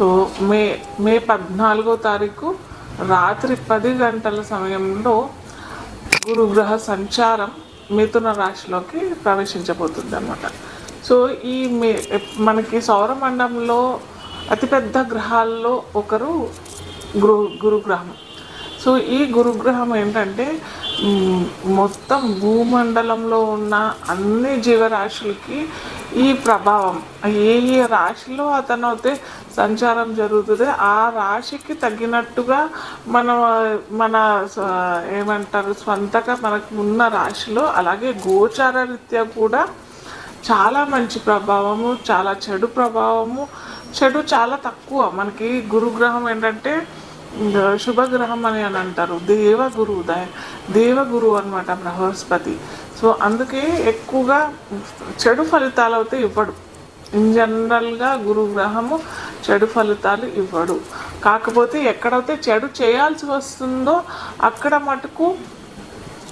So మే మే పద్నాలుగో తారీఖు రాత్రి పది గంటల సమయంలో గురుగ్రహ సంచారం మిథున రాశిలోకి ప్రవేశించబోతుంది అనమాట సో ఈ మే మనకి సౌరమండలంలో అతిపెద్ద గ్రహాల్లో ఒకరు గురు గురుగ్రహం. సో ఈ గురుగ్రహం ఏంటంటే మొత్తం భూమండలంలో ఉన్న అన్ని జీవరాశులకి ఈ ప్రభావం. ఏ ఏ రాశిలో అతను అయితే సంచారం జరుగుతుంది ఆ రాశికి తగినట్టుగా మన మన స- ఏమంటారు స్వంతగా మనకు ఉన్న రాశిలో అలాగే గోచార రీత్యా కూడా చాలా మంచి ప్రభావము చాలా చెడు ప్రభావము. చెడు చాలా తక్కువ. మనకి గురుగ్రహం ఏంటంటే శుభగ్రహం అని అని అంటారు. దేవగురు దేవగురు అనమాట బృహస్పతి. సో అందుకే ఎక్కువగా చెడు ఫలితాలు అయితే ఇవ్వడు. ఇన్ జనరల్గా గురుగ్రహము చెడు ఫలితాలు ఇవ్వడు. కాకపోతే ఎక్కడైతే చెడు చేయాల్సి వస్తుందో అక్కడ మటుకు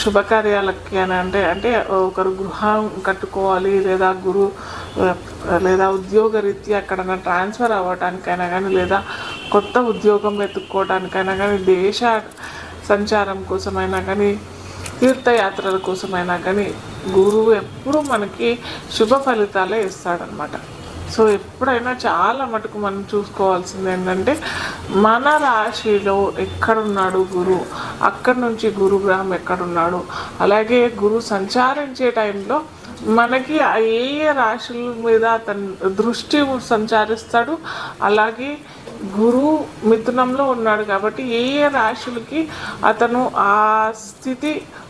శుభకార్యాలకి అని అంటే అంటే ఒకరు గృహం కట్టుకోవాలి లేదా గురు లేదా ఉద్యోగ రీత్యా ఎక్కడైనా ట్రాన్స్ఫర్ అవ్వటానికైనా కానీ లేదా కొత్త ఉద్యోగం వెతుక్కోవటానికైనా కానీ దేశ సంచారం కోసమైనా కానీ తీర్థయాత్రల కోసమైనా కానీ గురువు ఎప్పుడూ మనకి శుభ ఫలితాలే ఇస్తాడనమాట సో ఎప్పుడైనా చాలా మటుకు మనం చూసుకోవాల్సింది ఏంటంటే మన రాశిలో ఎక్కడున్నాడు గురు? అక్కడి నుంచి గురుగ్రహం ఎక్కడున్నాడు? అలాగే గురు సంచారించే టైంలో మనకి ఏ ఏ రాశుల మీద అతను దృష్టి సంచారిస్తాడు? అలాగే గురు మిథునంలో ఉన్నాడు కాబట్టి ఏ ఏ రాశులకి అతను ఆ స్థితి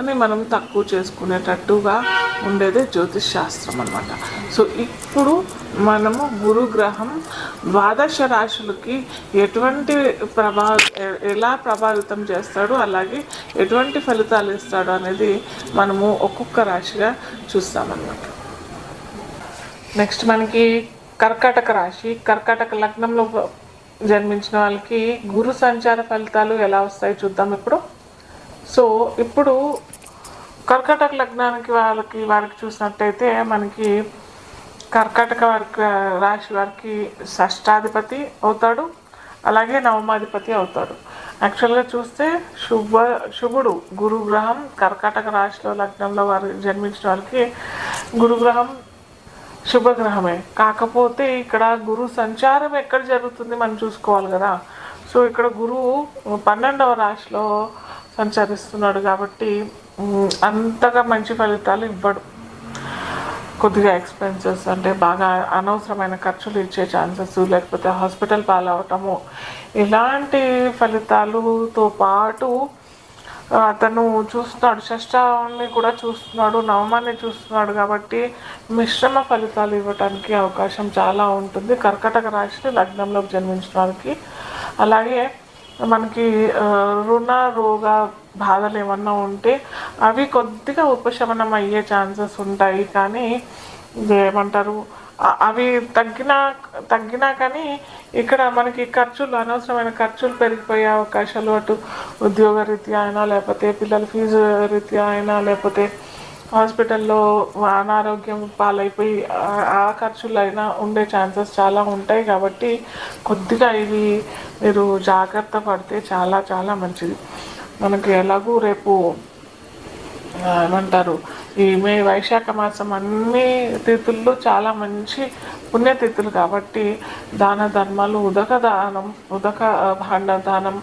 అని మనం తక్కువ చేసుకునేటట్టుగా ఉండేదే జ్యోతిష్ శాస్త్రం అనమాట సో ఇప్పుడు మనము గురుగ్రహం ద్వాదశ రాశులకి ఎటువంటి ప్రభా ఎలా ప్రభావితం చేస్తాడు అలాగే ఎటువంటి ఫలితాలు ఇస్తాడు అనేది మనము ఒక్కొక్క రాశిగా చూస్తామన్నమాట. నెక్స్ట్ మనకి కర్కాటక రాశి. కర్కాటక లగ్నంలో జన్మించిన వాళ్ళకి గురు సంచార ఫలితాలు ఎలా వస్తాయి చూద్దాం ఇప్పుడు. సో ఇప్పుడు కర్కాటక లగ్నానికి వాళ్ళకి వారికి చూసినట్టయితే మనకి కర్కాటక వారికి రాశి వారికి షష్టాధిపతి అవుతాడు. అలాగే నవమాధిపతి అవుతాడు. యాక్చువల్గా చూస్తే శుభ శుభుడు గురుగ్రహం కర్కాటక రాశిలో లగ్నంలో వారు జన్మించిన వారికి గురుగ్రహం శుభగ్రహమే. కాకపోతే ఇక్కడ గురు సంచారం ఎక్కడ జరుగుతుంది మనం చూసుకోవాలి కదా. సో ఇక్కడ గురువు పన్నెండవ రాశిలో సంచరిస్తున్నాడు కాబట్టి అంతగా మంచి ఫలితాలు ఇవ్వడు. కొద్దిగా ఎక్స్పెన్సెస్ అంటే బాగా అనవసరమైన ఖర్చులు ఇచ్చే ఛాన్సెస్ లేకపోతే హాస్పిటల్ పాలవటము ఇలాంటి ఫలితాలతో పాటు అతను చూస్తున్నాడు షష్టాన్ని కూడా చూస్తున్నాడు నవమాన్ని చూస్తున్నాడు కాబట్టి మిశ్రమ ఫలితాలు ఇవ్వటానికి అవకాశం చాలా ఉంటుంది. కర్కటక రాశి లగ్నంలోకి జన్మించిన వారికి. అలాగే మనకి రుణ రోగ బాధలు ఏమన్నా ఉంటే అవి కొద్దిగా ఉపశమనం అయ్యే ఛాన్సెస్ ఉంటాయి. కానీ ఏమంటారు అవి తగ్గినా తగ్గినా కానీ ఇక్కడ మనకి ఖర్చులు అనవసరమైన ఖర్చులు పెరిగిపోయే అవకాశాలు అటు ఉద్యోగ రీత్యా అయినా లేకపోతే పిల్లల ఫీజు రీత్యా అయినా లేకపోతే హాస్పిటల్లో అనారోగ్యం పాలైపోయి ఆ- ఖర్చులైనా ఉండే ఛాన్సెస్ చాలా ఉంటాయి కాబట్టి కొద్దిగా ఇవి మీరు జాగ్రత్త పడితే చాలా చాలా మంచిది. మనకి ఎలాగూ రేపు ఏమంటారు ఈ మే వైశాఖ మాసం అన్ని తిథుల్లో చాలా మంచి పుణ్యతిథులు కాబట్టి దాన ధర్మాలు ఉదక దానం ఉదక భాండ దానం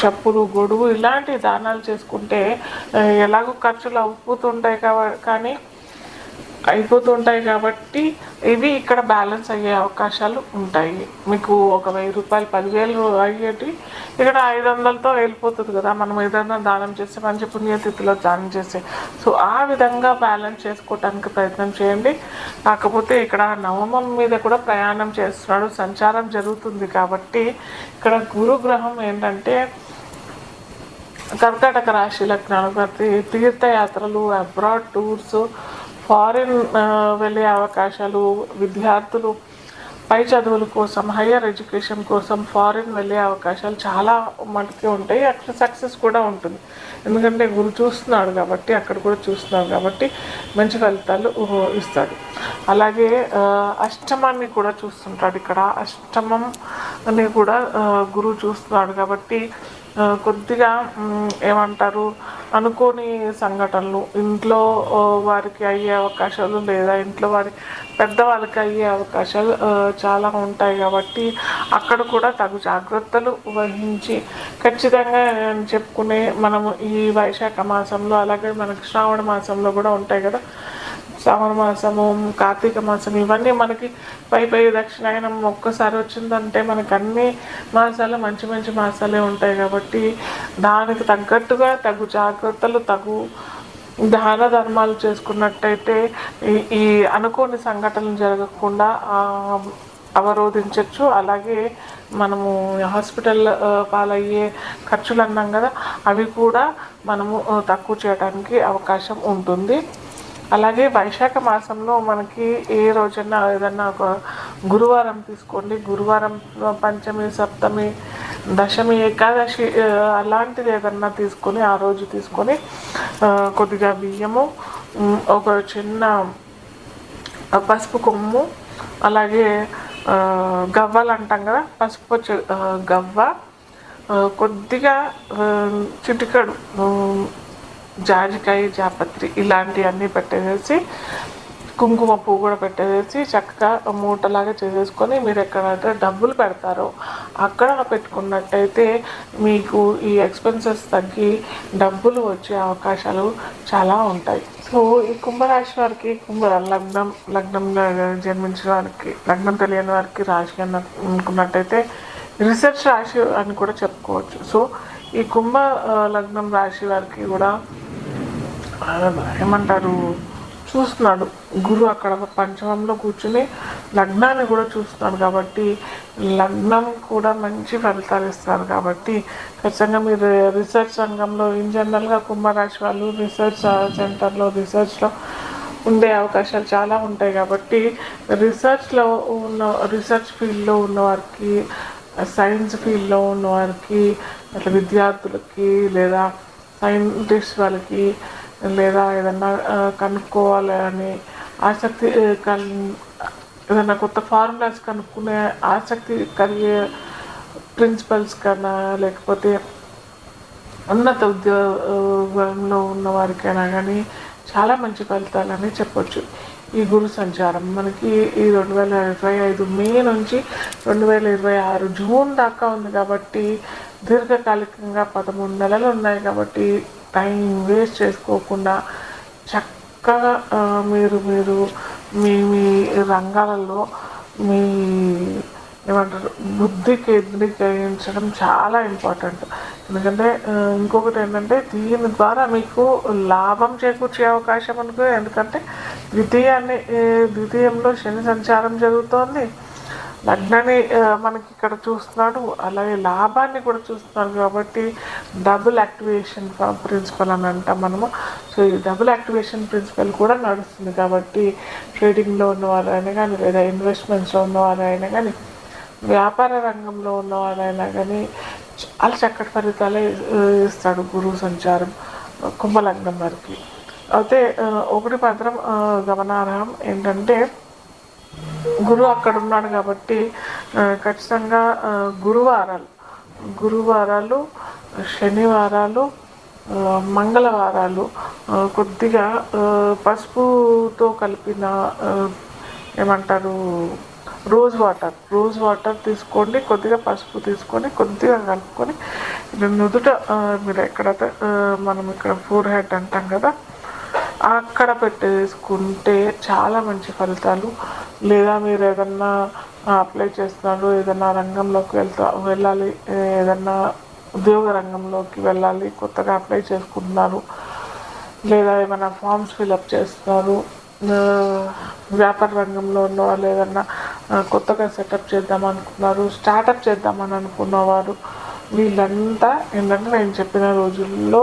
చెప్పులు గొడుగు ఇలాంటి దానాలు చేసుకుంటే ఎలాగో ఖర్చులు అవుతుంటాయి కాబ- కానీ అయిపోతుంటాయి కాబట్టి ఇవి ఇక్కడ బ్యాలెన్స్ అయ్యే అవకాశాలు ఉంటాయి. మీకు ఒక వెయ్యి రూపాయలు పదివేలు అయ్యేటి ఇక్కడ ఐదు వందలతో వెళ్ళిపోతుంది కదా. మనం ఏదైనా దానం చేస్తే మంచి పుణ్యతిథిలో దానం చేస్తే. సో ఆ విధంగా బ్యాలెన్స్ చేసుకోవటానికి ప్రయత్నం చేయండి. కాకపోతే ఇక్కడ నవమం మీద కూడా ప్రయాణం చేస్తున్నాడు సంచారం జరుగుతుంది కాబట్టి ఇక్కడ గురుగ్రహం ఏంటంటే కర్కాటక రాశి లగ్నాలు ప్రతి తీర్థయాత్రలు అబ్రాడ్ టూర్స్ ఫారిన్ వెళ్ళే అవకాశాలు విద్యార్థులు పై చదువుల కోసం హయ్యర్ ఎడ్యుకేషన్ కోసం ఫారిన్ వెళ్ళే అవకాశాలు చాలా మనకి ఉంటాయి. అక్కడ సక్సెస్ కూడా ఉంటుంది. ఎందుకంటే గురు చూస్తున్నాడు కాబట్టి అక్కడ కూడా చూస్తున్నాడు కాబట్టి మంచి ఫలితాలు ఇస్తాడు. అలాగే అష్టమాన్ని కూడా చూస్తుంటాడు ఇక్కడ. అష్టమం అని కూడా గురువు చూస్తున్నాడు కాబట్టి కొద్దిగా ఏమంటారు అనుకోని సంఘటనలు. ఇంట్లో వారికి అయ్యే అవకాశాలు లేదా ఇంట్లో వారి పెద్దవాళ్ళకి అయ్యే అవకాశాలు చాలా ఉంటాయి కాబట్టి అక్కడ కూడా తగు జాగ్రత్తలు వహించి ఖచ్చితంగా చెప్పుకునే మనము ఈ వైశాఖ మాసంలో అలాగే మనకి శ్రావణ మాసంలో కూడా ఉంటాయి కదా. శ్రావణ మాసము కార్తీక మాసం ఇవన్నీ మనకి పై పై దక్షిణాయనం ఒక్కసారి వచ్చిందంటే మనకు అన్ని మాసాలు మంచి మంచి మాసాలే ఉంటాయి కాబట్టి దానికి తగ్గట్టుగా తగు జాగ్రత్తలు తగు దాన ధర్మాలు చేసుకున్నట్టయితే ఈ ఈ అనుకోని సంఘటనలు జరగకుండా అవరోధించవచ్చు అలాగే మనము హాస్పిటల్ పాలయ్యే ఖర్చులు అన్నాం కదా అవి కూడా మనము తక్కువ చేయడానికి అవకాశం ఉంటుంది. అలాగే వైశాఖ మాసంలో మనకి ఏ రోజైనా ఏదన్నా ఒక గురువారం తీసుకోండి. గురువారం పంచమి సప్తమి దశమి ఏకాదశి అలాంటిది ఏదన్నా తీసుకొని ఆ రోజు తీసుకొని కొద్దిగా బియ్యము ఒక చిన్న పసుపు కొమ్ము అలాగే గవ్వలు అంటాం కదా పసుపు చె- గవ్వ కొద్దిగా చిటికడు జాజికాయ జాపత్రి ఇలాంటివన్నీ పెట్టేసేసి కుంకుమ పువ్వు కూడా పెట్టేసేసి చక్కగా మూటలాగా చేసేసుకొని మీరు ఎక్కడైతే డబ్బులు పెడతారో అక్కడ పెట్టుకున్నట్టయితే మీకు ఈ ఎక్స్పెన్సెస్ తగ్గి డబ్బులు వచ్చే అవకాశాలు చాలా ఉంటాయి. సో ఈ కుంభరాశి వారికి కుంభ లగ్నం లగ్నంగా జన్మించిన వారికి లగ్నం తెలియని వారికి రాశి అన్న అనుకున్నట్టయితే రీసెర్చ్ రాశి అని కూడా చెప్పుకోవచ్చు. సో ఈ కుంభ లగ్నం రాశి వారికి కూడా ఏమంటారు చూస్తున్నాడు. గురు అక్కడ పంచమంలో కూర్చుని లగ్నాన్ని కూడా చూస్తున్నాడు కాబట్టి లగ్నం కూడా మంచి ఫలితాలు ఇస్తారు కాబట్టి ఖచ్చితంగా మీరు రీసెర్చ్ రంగంలో ఇన్ జనరల్గా కుంభరాశి వాళ్ళు రీసెర్చ్ సెంటర్లో రీసెర్చ్లో ఉండే అవకాశాలు చాలా ఉంటాయి కాబట్టి రీసెర్చ్లో ఉన్న రీసెర్చ్ ఫీల్డ్లో ఉన్నవారికి సైన్స్ ఫీల్డ్లో ఉన్నవారికి అట్లా విద్యార్థులకి లేదా సైంటిస్ట్ వాళ్ళకి లేదా ఏదన్నా కనుక్కోవాలి అని ఆసక్తి ఆ, కల్ ఏదైనా కొత్త ఫార్ములాస్ కనుక్కునే ఆసక్తి కలిగే ప్రిన్సిపల్స్ కన్నా లేకపోతే ఉన్నత ఉద్యోగంలో ఉన్న వారికైనా కానీ చాలా మంచి ఫలితాలని చెప్పొచ్చు. ఈ గురు సంచారం మనకి ఈ రెండు వేల ఇరవై ఐదు మే నుంచి రెండు వేల ఇరవై ఆరు జూన్ దాకా ఉంది కాబట్టి దీర్ఘకాలికంగా పదమూడు నెలలు ఉన్నాయి కాబట్టి టైం వేస్ట్ చేసుకోకుండా చక్కగా మీరు మీరు మీ మీ రంగాలలో మీ ఏమంటారు బుద్ధి కేంద్రీకరించడం చాలా ఇంపార్టెంట్. ఎందుకంటే ఇంకొకటి ఏంటంటే దీని ద్వారా మీకు లాభం చేకూర్చే అవకాశం అనుకో ఎందుకంటే ద్వితీయాన్ని ద్వితీయంలో శని సంచారం జరుగుతోంది. లగ్నాన్ని మనకి ఇక్కడ చూస్తున్నాడు. అలాగే లాభాన్ని కూడా చూస్తున్నాడు కాబట్టి డబుల్ యాక్టివేషన్ ప్రిన్సిపల్ అని అంటాం మనము. సో ఈ డబుల్ యాక్టివేషన్ ప్రిన్సిపల్ కూడా నడుస్తుంది కాబట్టి ట్రేడింగ్లో ఉన్నవారైనా కానీ లేదా ఇన్వెస్ట్మెంట్స్లో ఉన్నవారైనా కానీ వ్యాపార రంగంలో ఉన్నవారైనా కానీ చాలా చక్కటి ఫలితాలే ఇస్తాడు గురువు సంచారం కుంభలగ్నం వారికి. అయితే ఒకటి మాత్రం గమనార్హం ఏంటంటే గురువు అక్కడ ఉన్నాడు కాబట్టి ఖచ్చితంగా గురువారాలు గురువారాలు శనివారాలు మంగళవారాలు కొద్దిగా పసుపుతో కలిపిన ఏమంటారు రోజ్ వాటర్ రోజ్ వాటర్ తీసుకోండి కొద్దిగా పసుపు తీసుకొని కొద్దిగా కలుపుకొని నుదుట మీరు ఎక్కడైతే మనం ఇక్కడ ఫోర్ హెడ్ అంటాం కదా అక్కడ పెట్టేసుకుంటే చాలా మంచి ఫలితాలు. లేదా మీరు ఏదన్నా అప్లై చేస్తున్నారు ఏదన్నా రంగంలోకి వెళ్తా వెళ్ళాలి ఏదన్నా ఉద్యోగ రంగంలోకి వెళ్ళాలి కొత్తగా అప్లై చేసుకుంటున్నారు లేదా ఏమైనా ఫామ్స్ ఫిలప్ చేస్తున్నారు వ్యాపార రంగంలో ఉన్న వాళ్ళు ఏదన్నా కొత్తగా సెటప్ చేద్దాం అనుకున్నారు స్టార్టప్ చేద్దామని అనుకున్నవారు వీళ్ళంతా ఏంటంటే నేను చెప్పిన రోజుల్లో